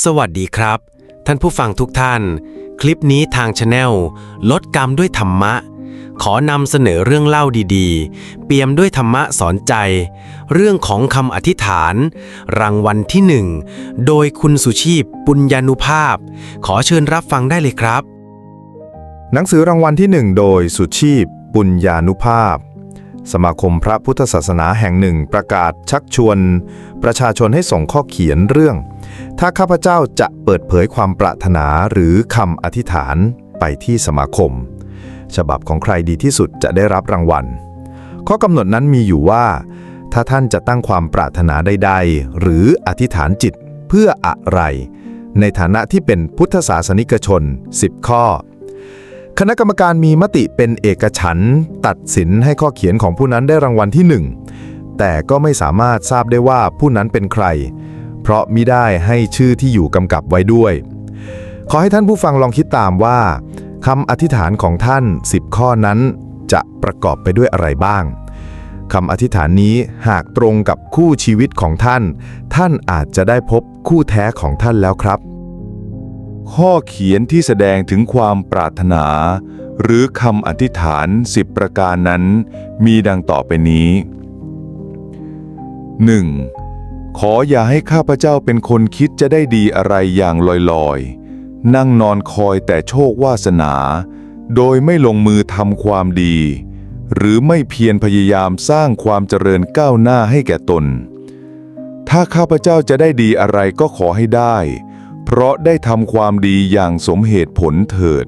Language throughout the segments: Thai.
สวัสดีครับ ท่านผู้ฟังทุกท่าน คลิปนี้ทางช anel ลดกรรมด้วยธรรมะ ขอนำเสนอเรื่องเล่าดีๆ เปี่ยมด้วยธรรมะสอนใจ เรื่องของคำอธิษฐาน รางวัลที่หนึ่งโดยคุณสุชีพปุญญานุภาพ ขอเชิญรับฟังได้เลยครับ หนังสือรางวัลที่หนึ่งโดยสุชีพปุญญานุภาพ สมาคมพระพุทธศาสนาแห่งหนึ่งประกาศชักชวน ประชาชนให้ส่งข้อเขียนเรื่อง ถ้าข้าพเจ้าจะเปิดเผยความปรารถนาหรือคำอธิษฐานไปที่สมาคม ฉบับของใครดีที่สุดจะได้รับรางวัล ข้อกำหนดนั้นมีอยู่ว่า ถ้าท่านจะตั้งความปรารถนาใดๆ หรืออธิษฐานจิตเพื่ออะไร ในฐานะที่เป็นพุทธศาสนิกชน 10 ข้อ คณะกรรมการมีมติเป็นเอกฉันตัดสินให้ข้อเขียนของผู้นั้นได้รางวัลที่ 1 แต่ก็ไม่สามารถทราบได้ว่าผู้นั้นเป็นใคร เพราะมิได้ให้ชื่อที่อยู่กำกับไว้ด้วย ขอให้ท่านผู้ฟังลองคิดตามว่าคำอธิษฐานของท่าน 10 ข้อนั้น จะประกอบไปด้วยอะไรบ้างคำอธิษฐานนี้หากตรงกับคู่ชีวิตของท่าน ท่านอาจจะได้พบคู่แท้ของท่านแล้วครับ ข้อเขียนที่แสดงถึงความปรารถนา หรือคำอธิษฐานสิบประการนั้น มีดังต่อไปนี้ 1. ขออย่าให้ข้าพเจ้าเป็นคนคิดจะได้ดีอะไรอย่างลอยๆ นั่งนอนคอยแต่โชควาสนา โดยไม่ลงมือทำความดี หรือไม่เพียรพยายามสร้างความเจริญก้าวหน้าให้แก่ตน ถ้าข้าพเจ้าจะได้ดีอะไรก็ขอให้ได้ เพราะได้ทำความดีอย่างสมเหตุผลเถิด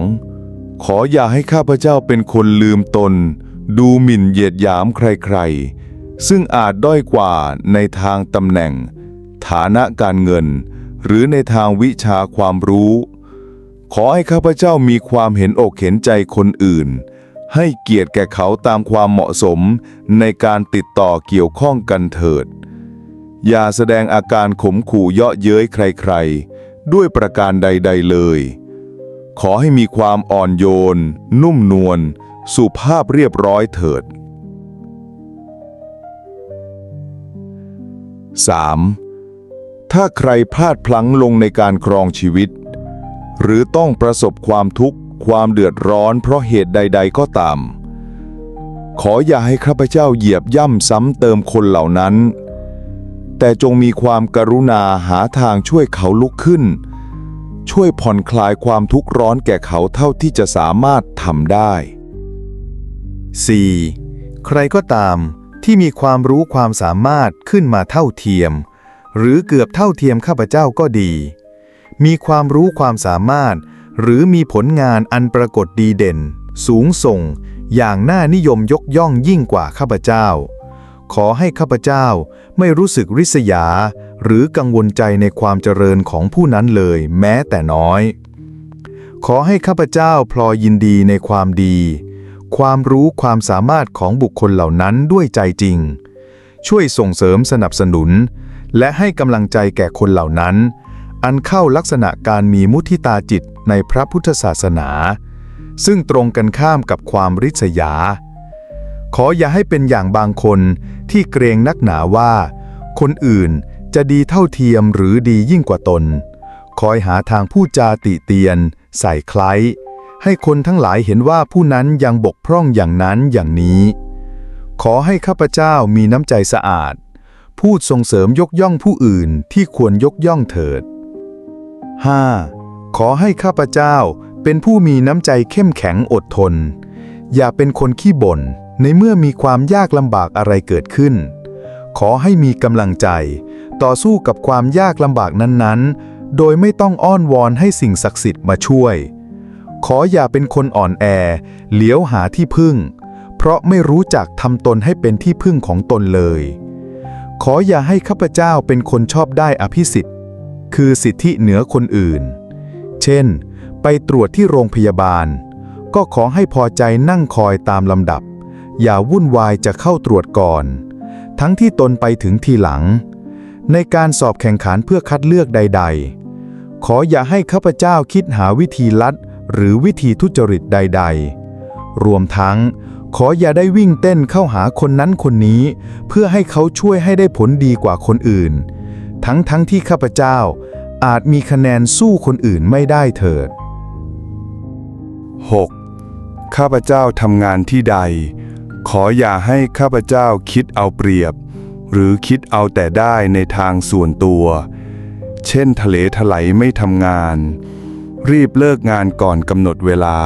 2. ขออย่าให้ข้าพเจ้าเป็นคนลืมตน ดูหมิ่นเหยียดหยามใครๆ ซึ่งอาจด้อยกว่าในทางตำแหน่ง ฐานะการเงิน หรือในทางวิชาความรู้ ขอให้ข้าพเจ้ามีความเห็นอกเห็นใจคนอื่น ให้เกียรติแก่เขาตามความเหมาะสมในการติดต่อเกี่ยวข้องกันเถิด อย่าแสดงอาการขมขู่เยาะเย้ยใครๆ ด้วยประการใด ๆเลย ขอให้มีความอ่อนโยน นุ่มนวล สุภาพเรียบร้อยเถิด 3. ถ้าใครพลาดพลั้งลงในการครองชีวิต หรือต้องประสบความทุกข์ความเดือดร้อนเพราะเหตุใด ๆ ก็ตาม ขออย่าให้ข้าพเจ้าเหยียบย่ำซ้ำเติมคนเหล่านั้น แต่จงมีความกรุณาหาทางช่วยเขาลุกขึ้น ช่วยผ่อนคลายความทุกข์ร้อนแก่เขาเท่าที่จะสามารถทำได้ 4. ใครก็ตามที่มีความรู้ความสามารถขึ้นมาเท่าเทียม หรือเกือบเท่าเทียมข้าพเจ้าก็ดี มีความรู้ความสามารถ หรือมีผลงานอันปรากฏดีเด่น สูงส่ง อย่างน่านิยมยกย่องยิ่งกว่าข้าพเจ้า ขอให้ข้าพเจ้าไม่รู้สึกริษยา หรือกังวลใจในความเจริญของผู้นั้นเลย แม้แต่น้อย ขอให้ข้าพเจ้าพลอยยินดีในความดี ความรู้ความสามารถของบุคคลเหล่านั้นด้วยใจจริง ช่วยส่งเสริมสนับสนุน และให้กำลังใจแก่คนเหล่านั้น อันเข้าลักษณะการมีมุทิตาจิตในพระพุทธศาสนา ซึ่งตรงกันข้ามกับความริษยา ขออย่าให้เป็นอย่างบางคนที่เกรงนักหนาว่า คนอื่นจะดีเท่าเทียมหรือดียิ่งกว่าตน คอยหาทางพูดจาติเตียน ใส่คล้าย ให้คนทั้งหลายเห็นว่าผู้นั้นยังบกพร่องอย่างนั้นอย่างนี้ ขอให้ข้าพเจ้ามีน้ำใจสะอาด พูดส่งเสริมยกย่องผู้อื่นที่ควรยกย่องเถิด 5. ขอให้ข้าพเจ้าเป็นผู้มีน้ำใจเข้มแข็งอดทน อย่าเป็นคนขี้บ่นในเมื่อมีความยากลำบากอะไรเกิดขึ้น ขอให้มีกำลังใจ ต่อสู้กับความยากลำบากนั้นๆ โดยไม่ต้องอ้อนวอนให้สิ่งศักดิ์สิทธิ์มาช่วย ขออย่าเป็นคนอ่อนแอ เหลียวหาที่พึ่ง เพราะไม่รู้จักทำตนให้เป็นที่พึ่งของตนเลย ขออย่าให้ข้าพเจ้าเป็นคนชอบได้อภิสิทธิ์ คือสิทธิเหนือคนอื่น เช่น ไปตรวจที่โรงพยาบาล ก็ขอให้พอใจนั่งคอยตามลำดับ อย่าวุ่นวายจะเข้าตรวจก่อน ทั้งที่ตนไปถึงทีหลัง ในการสอบแข่งขันเพื่อคัดเลือกใด ๆ ขออย่าให้ข้าพเจ้าคิดหาวิธีลัด หรือวิธีทุจริตใด ๆ รวมทั้ง ขออย่าได้วิ่งเต้นเข้าหาคนนั้นคนนี้ เพื่อให้เขาช่วยให้ได้ผลดีกว่าคนอื่น ทั้งทั้งที่ข้าพเจ้าอาจมีคะแนนสู้คนอื่นไม่ได้เถิด 6. ข้าพเจ้าทำงานที่ใด ขออย่าให้ข้าพเจ้าคิดเอาเปรียบ หรือคิดเอาแต่ได้ในทางส่วนตัว เช่นทะเลถลายไม่ทำงาน รีบเลิกงานก่อนกำหนดเวลา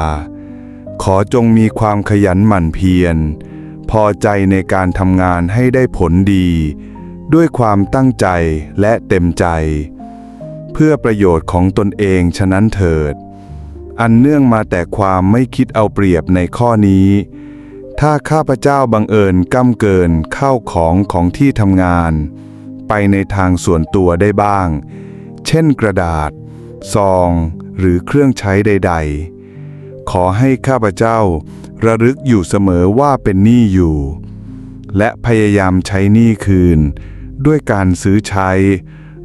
ขอจงมีความขยันหมั่นเพียร พอใจในการทำงานให้ได้ผลดี ด้วยความตั้งใจและเต็มใจ เพื่อประโยชน์ของตนเองฉะนั้นเถิด อันเนื่องมาแต่ความไม่คิดเอาเปรียบในข้อนี้ ถ้าข้าพเจ้าบังเอิญก้ำเกินเข้าของของที่ทำงาน ไปในทางส่วนตัวได้บ้าง เช่นกระดาษ ซอง หรือเครื่องใช้ใด ๆ ขอให้ข้าพเจ้า ระลึกอยู่เสมอว่าเป็นหนี้อยู่ และพยายามใช้หนี้คืน ด้วยการซื้อใช้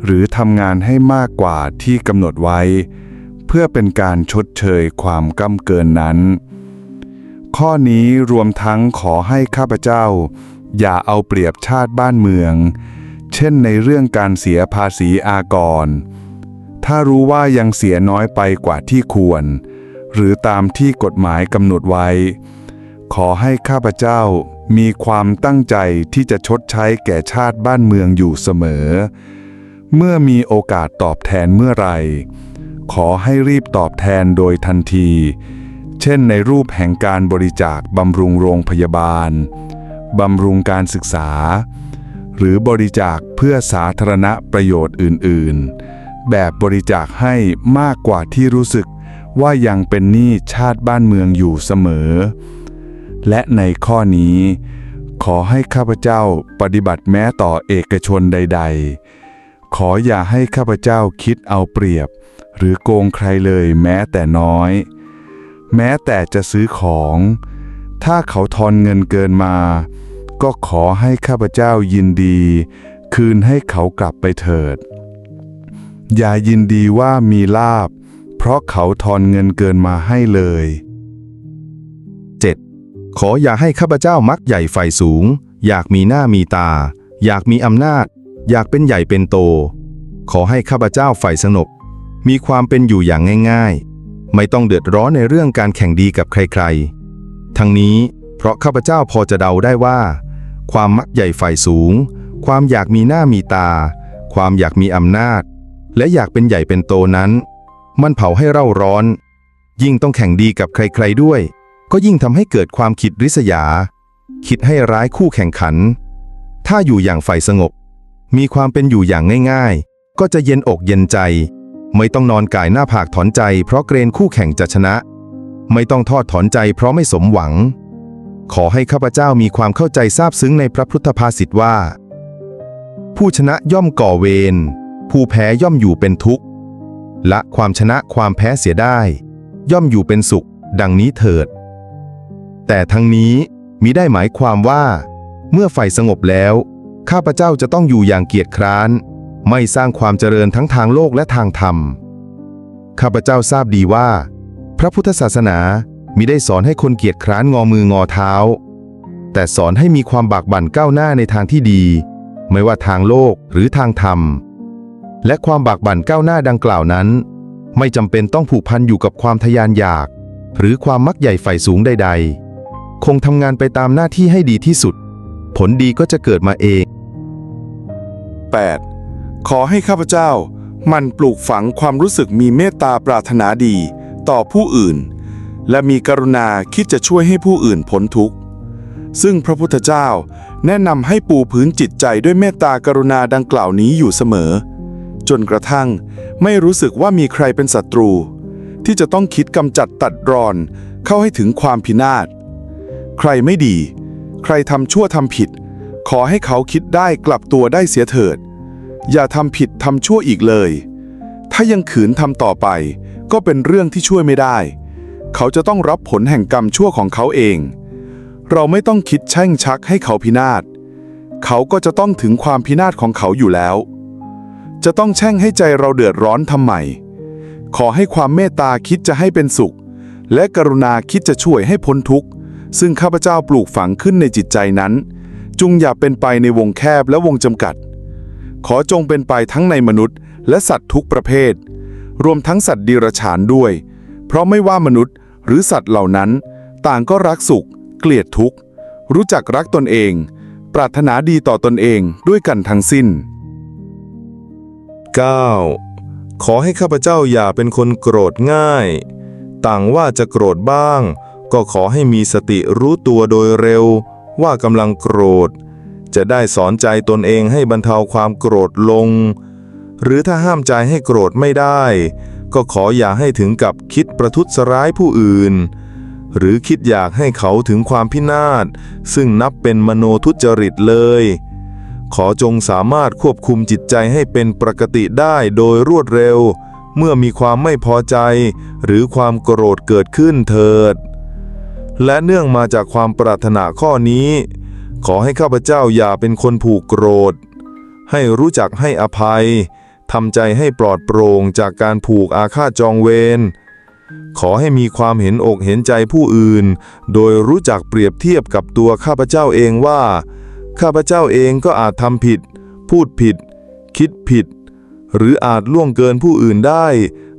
หรือทำงานให้มากกว่าที่กำหนดไว้ เพื่อเป็นการชดเชยความก้ำเกินนั้น ข้อนี้รวมทั้งขอให้ข้าพเจ้า อย่าเอาเปรียบชาติบ้านเมือง เช่นในเรื่องการเสียภาษีอากร ถ้ารู้ว่ายังเสียน้อยไปกว่าที่ควร หรือตามที่กฎหมายกำหนดไว้ ขอให้ข้าพเจ้ามีความตั้งใจที่จะชดใช้แก่ชาติบ้านเมืองอยู่เสมอ เมื่อมีโอกาสตอบแทนเมื่อไร ขอให้รีบตอบแทนโดยทันที เช่นในรูปแห่งการบริจาคบำรุงโรงพยาบาล บำรุงการศึกษา หรือบริจาคเพื่อสาธารณประโยชน์อื่น ๆ แบบบริจาคให้มากกว่าที่รู้สึกว่ายังเป็นหนี้ชาติบ้านเมืองอยู่เสมอ และในข้อนี้ ขอให้ข้าพเจ้าปฏิบัติแม้ต่อเอกชนใด ๆ ขออย่าให้ข้าพเจ้าคิดเอาเปรียบ หรือโกงใครเลยแม้แต่น้อย แม้แต่จะซื้อของ ถ้าเขาทอนเงินเกินมา ก็ขอให้ข้าพเจ้ายินดี คืนให้เขากลับไปเถิด อย่ายินดีว่ามีลาบ เพราะเขาทอนเงินเกินมาให้เลยขออย่าให้ข้าพเจ้ามักใหญ่ไฟสูง อยากมีหน้ามีตา อยากมีอำนาจ อยากเป็นใหญ่เป็นโต ขอให้ข้าพเจ้าใฝ่สงบมีความเป็นอยู่อย่างง่าย ๆ ไม่ต้องเดือดร้อนในเรื่องการแข่งดีกับใครๆ ทั้งนี้เพราะข้าพเจ้าพอจะเดาได้ว่า ความมักใหญ่ไฟสูง ความอยากมีหน้ามีตา ความอยากมีอำนาจ และอยากเป็นใหญ่เป็นโตนั้น มันเผาให้เร่าร้อน ยิ่งต้องแข่งดีกับใครๆด้วย ก็ยิ่งทำให้เกิดความคิดริษยา คิดให้ร้ายคู่แข่งขัน ถ้าอยู่อย่างใฝ่สงบ มีความเป็นอยู่อย่างง่ายๆ ก็จะเย็นอกเย็นใจ ไม่ต้องนอนก่ายหน้าผากถอนใจ เพราะเกรงคู่แข่งจะชนะ ไม่ต้องทอดถอนใจเพราะไม่สมหวัง ขอให้ข้าพเจ้ามีความเข้าใจซาบซึ้งในพระพุทธภาษิตว่า ผู้ชนะย่อมก่อเวร ผู้แพ้ย่อมอยู่เป็นทุกข์ละความชนะความแพ้เสียได้ ย่อมอยู่เป็นสุข ดังนี้เถิด แต่ทั้งนี้มิได้หมายความว่า เมื่อไฟสงบแล้ว ข้าพเจ้าจะต้องอยู่อย่างเกียจคร้าน ไม่สร้างความเจริญทั้งทางโลกและทางธรรม ข้าพเจ้าทราบดีว่า พระพุทธศาสนามิได้สอนให้คนเกียจคร้านงอมืองอเท้า แต่สอนให้มีความบากบั่นก้าวหน้าในทางที่ดี ไม่ว่าทางโลกหรือทางธรรม และความบากบั่นก้าวหน้าดังกล่าวนั้น ไม่จำเป็นต้องผูกพันอยู่กับความทยานอยาก หรือความมักใหญ่ใฝ่สูงใด ๆ คงทำงานไปตามหน้าที่ให้ดีที่สุด ผลดีก็จะเกิดมาเอง 8. ขอให้ข้าพเจ้ามันปลูกฝังความรู้สึกมีเมตตาปรารถนาดีต่อผู้อื่น และมีกรุณาคิดจะช่วยให้ผู้อื่นพ้นทุกข์ ซึ่งพระพุทธเจ้าแนะนำให้ปูพื้นจิตใจด้วยเมตตากรุณาดังกล่าวนี้อยู่เสมอ จนกระทั่ง ไม่รู้สึกว่ามีใครเป็นศัตรู ที่จะต้องคิดกำจัดตัดรอน เข้าให้ถึงความพินาศ ใครไม่ดี ใครทำชั่วทำผิด ขอให้เขาคิดได้กลับตัวได้เสียเถิด อย่าทำผิดทำชั่วอีกเลย ถ้ายังขืนทำต่อไป ก็เป็นเรื่องที่ช่วยไม่ได้ เขาจะต้องรับผลแห่งกรรมชั่วของเขาเอง เราไม่ต้องคิดแช่งชักให้เขาพินาศเขาก็จะต้องถึงความพินาศของเขาอยู่แล้ว จะต้องแช่งให้ใจเราเดือดร้อนทำไม ขอให้ความเมตตาคิดจะให้เป็นสุข และกรุณาคิดจะช่วยให้พ้นทุกข์ ซึ่งข้าพเจ้าปลูกฝังขึ้นในจิตใจนั้น จุงอย่าเป็นไปในวงแคบและวงจำกัด ขอจงเป็นไปทั้งในมนุษย์ และสัตว์ทุกประเภท รวมทั้งสัตว์ดิรฉานด้วย เพราะไม่ว่ามนุษย์หรือสัตว์เหล่านั้น ต่างก็รักสุข เกลียดทุกข์ รู้จักรักตนเอง ปรารถนาดีต่อตนเองด้วยกันทั้งสิ้น 9. ขอให้ข้าพเจ้าอย่าเป็นคนโกรธง่าย ต่างว่าจะโกรธบ้าง ก็ขอให้มีสติรู้ตัวโดยเร็ว ว่ากำลังโกรธ จะได้สอนใจตนเองให้บรรเทาความโกรธลง หรือถ้าห้ามใจให้โกรธไม่ได้ ก็ขออย่าให้ถึงกับคิดประทุษร้ายผู้อื่น หรือคิดอยากให้เขาถึงความพินาศซึ่งนับเป็นมโนทุจริตเลย ขอจงสามารถควบคุมจิตใจให้เป็นปกติได้โดยรวดเร็ว เมื่อมีความไม่พอใจ หรือความโกรธเกิดขึ้นเถิด และเนื่องมาจากความปรารถนาข้อนี้ ขอให้ข้าพเจ้าอย่าเป็นคนผูกโกรธ ให้รู้จักให้อภัยทำใจให้ปลอดโปร่งจากการผูกอาฆาตจองเวรขอให้มีความเห็นอกเห็นใจผู้อื่น โดยรู้จักเปรียบเทียบกับตัวข้าพเจ้าเองว่า ข้าพเจ้าเองก็อาจทำผิด พูดผิด คิดผิด หรืออาจล่วงเกินผู้อื่นได้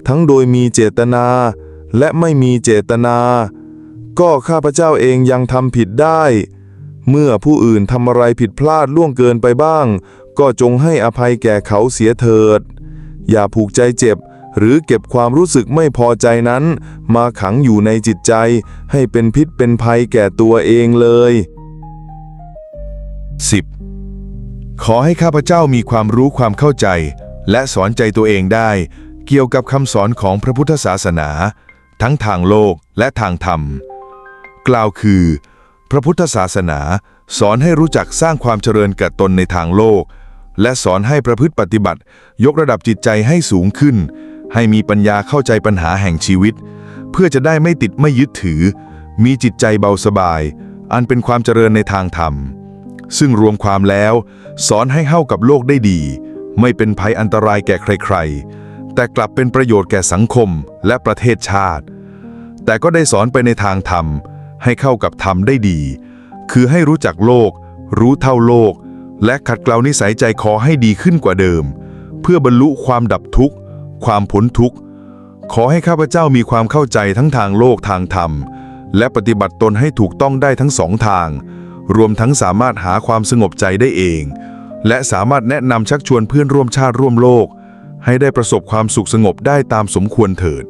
ทั้งโดยมีเจตนา และไม่มีเจตนา ก็ข้าพเจ้าเองยังทำผิดได้ เมื่อผู้อื่นทำอะไรผิดพลาดล่วงเกินไปบ้าง ก็จงให้อภัยแก่เขาเสียเถิด อย่าผูกใจเจ็บหรือเก็บความรู้สึกไม่พอใจนั้น มาขังอยู่ในจิตใจให้เป็นพิษเป็นภัยแก่ตัวเองเลย 10. ขอให้ข้าพเจ้ามีความรู้ความเข้าใจ และสอนใจตัวเองได้ เกี่ยวกับคำสอนของพระพุทธศาสนา ทั้งทางโลกและทางธรรม กล่าวคือ พระพุทธศาสนาสอนให้รู้จักสร้างความเจริญแก่ตนในทางโลก และสอนให้ประพฤติปฏิบัติ ยกระดับจิตใจให้สูงขึ้น ให้มีปัญญาเข้าใจปัญหาแห่งชีวิต เพื่อจะได้ไม่ติดไม่ยึดถือ มีจิตใจเบาสบาย อันเป็นความเจริญในทางธรรม ซึ่งรวมความแล้ว สอนให้เข้ากับโลกได้ดี ไม่เป็นภัยอันตรายแก่ใครๆ แต่กลับเป็นประโยชน์แก่สังคมและประเทศชาติ แต่ก็ได้สอนไปในทางธรรม ให้เข้ากับธรรมได้ดี คือให้รู้จักโลก รู้เท่าโลก และขัดเกลานิสัยใจคอให้ดีขึ้นกว่าเดิม เพื่อบรรลุความดับทุกข์ ความพ้นทุกข์ ขอให้ข้าพเจ้ามีความเข้าใจทั้งทางโลกทางธรรม และปฏิบัติตนให้ถูกต้องได้ทั้งสองทาง รวมทั้งสามารถหาความสงบใจได้เอง และสามารถแนะนำชักชวนเพื่อนร่วมชาติร่วมโลก ให้ได้ประสบความสุขสงบได้ตามสมควรเถิด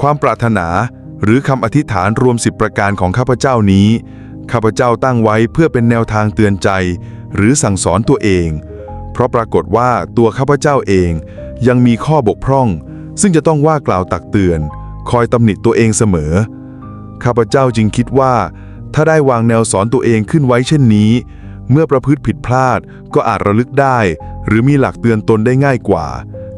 ความปรารถนาหรือคำอธิษฐานรวมสิบประการของข้าพเจ้านี้ ข้าพเจ้าตั้งไว้เพื่อเป็นแนวทางเตือนใจ หรือสั่งสอนตัวเอง เพราะปรากฏว่าตัวข้าพเจ้าเองยังมีข้อบกพร่อง ซึ่งจะต้องว่ากล่าวตักเตือน คอยตำหนิตัวเองเสมอ ข้าพเจ้าจึงคิดว่า ถ้าได้วางแนวสอนตัวเองขึ้นไว้เช่นนี้ เมื่อประพฤติผิดพลาดก็อาจระลึกได้ หรือมีหลักเตือนตนได้ง่ายกว่า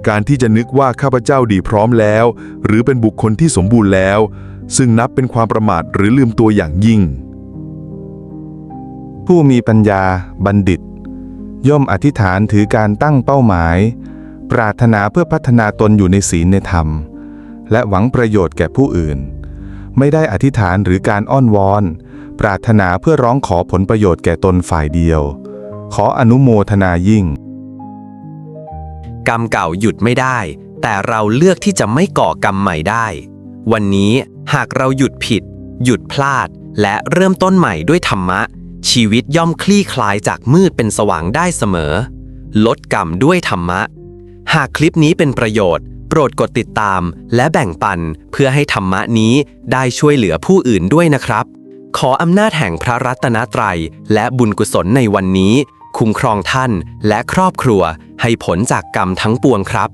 การที่จะนึกว่าข้าพเจ้าดีพร้อมแล้ว หรือเป็นบุคคลที่สมบูรณ์แล้ว ซึ่งนับเป็นความประมาทหรือลืมตัวอย่างยิ่ง ผู้มีปัญญาบัณฑิต ย่อมอธิษฐานถือการตั้งเป้าหมาย ปรารถนาเพื่อพัฒนาตนอยู่ในศีลในธรรม และหวังประโยชน์แก่ผู้อื่น ไม่ได้อธิษฐานหรือการอ้อนวอน ปรารถนาเพื่อร้องขอผลประโยชน์แก่ตนฝ่ายเดียว ขออนุโมทนายิ่ง กรรมเก่าหยุดไม่ได้ แต่เราเลือกที่จะไม่ก่อกรรมใหม่ได้ วันนี้หากเราหยุดผิด หยุดพลาด และเริ่มต้นใหม่ด้วยธรรมะ ชีวิตย่อมคลี่คลายจากมืดเป็นสว่างได้เสมอ ลดกรรมด้วยธรรมะ หากคลิปนี้เป็นประโยชน์ โปรดกดติดตาม และแบ่งปันเพื่อให้ธรรมะนี้ได้ช่วยเหลือผู้อื่นด้วยนะครับ ขออำนาจแห่งพระรัตนตรัย และบุญกุศลในวันนี้ คุ้มครองท่านและครอบครัวให้ผลจากกรรมทั้งปวงครับ